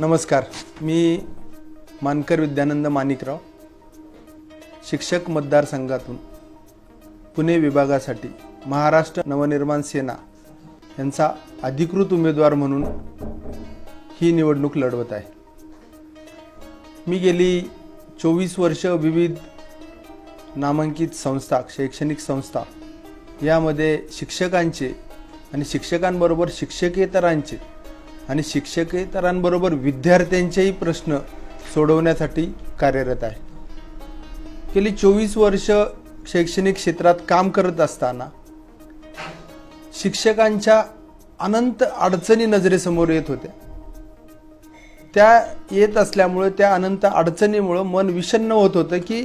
नमस्कार. मी मानकर विद्यानंद माणिकराव शिक्षक मतदारसंघातून पुणे विभागासाठी महाराष्ट्र नवनिर्माण सेना यांचा अधिकृत उमेदवार म्हणून ही निवडणूक लढवत आहे. मी गेली चोवीस वर्ष विविध नामांकित संस्था शैक्षणिक संस्था यामध्ये शिक्षकांचे आणि शिक्षकांबरोबर शिक्षकेतरांचे आणि शिक्षकेतरांबरोबर विद्यार्थ्यांचेही प्रश्न सोडवण्यासाठी कार्यरत आहे. गेली चोवीस वर्ष शैक्षणिक क्षेत्रात काम करत असताना शिक्षकांच्या अनंत अडचणी नजरेसमोर येत होत्या. त्या येत असल्यामुळे त्या अनंत अडचणीमुळं मन विषण्ण होत होतं की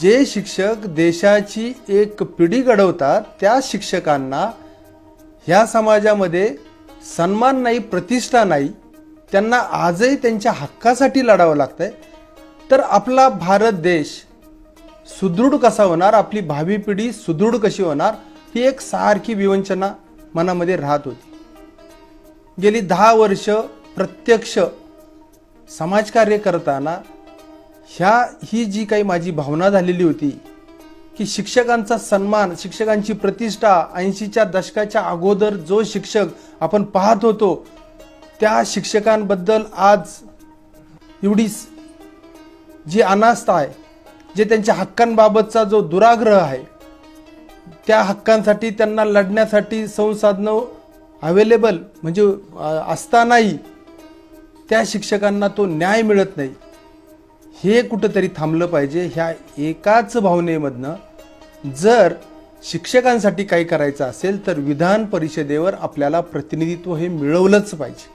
जे शिक्षक देशाची एक पिढी घडवतात त्या शिक्षकांना ह्या समाजामध्ये सन्मान नाही प्रतिष्ठा नाही त्यांना आजही त्यांच्या हक्कासाठी लढावं लागतंय. तर आपला भारत देश सुदृढ कसा होणार? आपली भावी पिढी सुदृढ कशी होणार? ही एक सारखी विवंचना मनामध्ये राहत होती. गेली दहा वर्ष प्रत्यक्ष समाजकार्य करताना ह्या ही जी काही माझी भावना झालेली होती की शिक्षकांचा सन्मान शिक्षकांची प्रतिष्ठा ऐंशीच्या दशकाच्या अगोदर जो शिक्षक आपण पाहत होतो त्या शिक्षकांबद्दल आज एवढी जी अनास्था आहे जे त्यांच्या हक्कांबाबतचा जो दुराग्रह आहे त्या हक्कांसाठी त्यांना लढण्यासाठी संसाधनं अवेलेबल म्हणजे असतानाही त्या शिक्षकांना तो न्याय मिळत नाही. हे कुठंतरी थांबलं पाहिजे ह्या एकाच भावनेमधनं जर शिक्षकांसाठी काही करायचं असेल तर विधान परिषदेवर आपल्याला प्रतिनिधित्व हे मिळवलंच पाहिजे.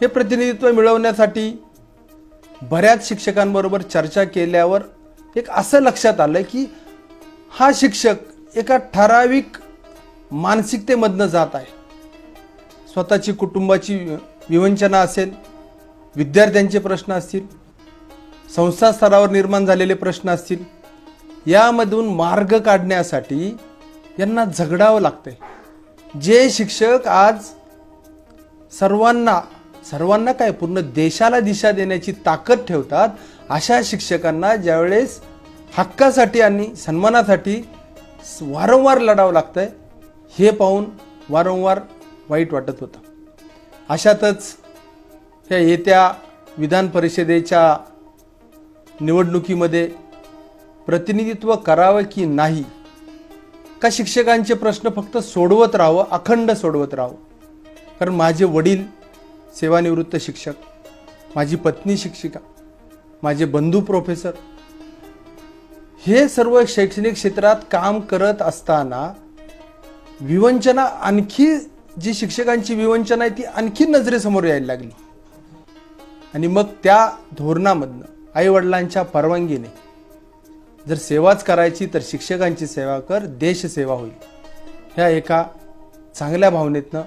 हे प्रतिनिधित्व मिळवण्यासाठी बऱ्याच शिक्षकांबरोबर चर्चा केल्यावर एक असं लक्षात आलं की हा शिक्षक एका ठराविक मानसिकतेमधनं जात आहे. स्वतःची कुटुंबाची विवंचना असेल विद्यार्थ्यांचे प्रश्न असतील संस्था स्तरावर निर्माण झालेले प्रश्न असतील यामधून मार्ग काढण्यासाठी यांना झगडावं लागतंय. जे शिक्षक आज सर्वांना सर्वांना काय पूर्ण देशाला दिशा देण्याची ताकद ठेवतात अशा शिक्षकांना ज्यावेळेस हक्कासाठी आणि सन्मानासाठी वारंवार लढावं लागतंय हे पाहून वारंवार वाईट वाटत होतं. अशातच ह्या येत्या विधान परिषदेच्या निवडणुकीमध्ये प्रतिनिधित्व करावं की नाही? का शिक्षकांचे प्रश्न फक्त सोडवत राहावं अखंड सोडवत राहावं? कारण माझे वडील सेवानिवृत्त शिक्षक माझी पत्नी शिक्षिका माझे बंधू प्रोफेसर हे सर्व शैक्षणिक क्षेत्रात काम करत असताना विवंचना आणखी जी शिक्षकांची विवंचना आहे ती आणखी नजरेसमोर यायला लागली. आणि मग त्या धोरणामधनं आईवडिलांच्या परवानगीने जर सेवाच करायची तर शिक्षकांची सेवा कर देशसेवा होईल. ह्या एका चांगल्या भावनेतनं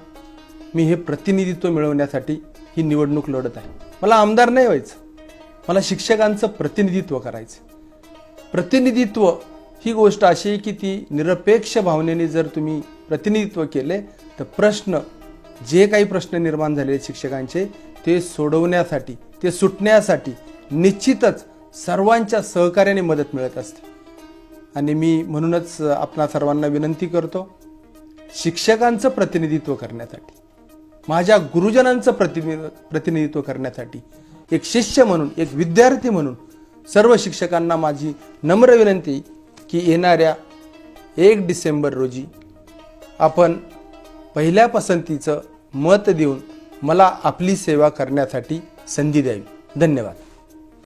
मी हे प्रतिनिधित्व मिळवण्यासाठी ही निवडणूक लढत आहे. मला आमदार नाही व्हायचं. मला शिक्षकांचं प्रतिनिधित्व करायचं. प्रतिनिधित्व ही गोष्ट अशी आहे की ती निरपेक्ष भावनेने जर तुम्ही प्रतिनिधित्व केले तर प्रश्न जे काही प्रश्न निर्माण झालेले शिक्षकांचे ते सोडवण्यासाठी ते सुटण्यासाठी निश्चितच सर्वांच्या सहकार्याने मदत मिळत असते. आणि मी म्हणूनच आपणा सर्वांना विनंती करतो शिक्षकांचं प्रतिनिधित्व करण्यासाठी माझ्या गुरुजनांचं प्रतिनि प्रतिनिधित्व करण्यासाठी एक शिष्य म्हणून एक विद्यार्थी म्हणून सर्व शिक्षकांना माझी नम्र विनंती की येणाऱ्या एक डिसेंबर रोजी आपण पहिल्या पसंतीचं मत देऊन मला आपली सेवा करण्यासाठी संधी द्यावी. धन्यवाद.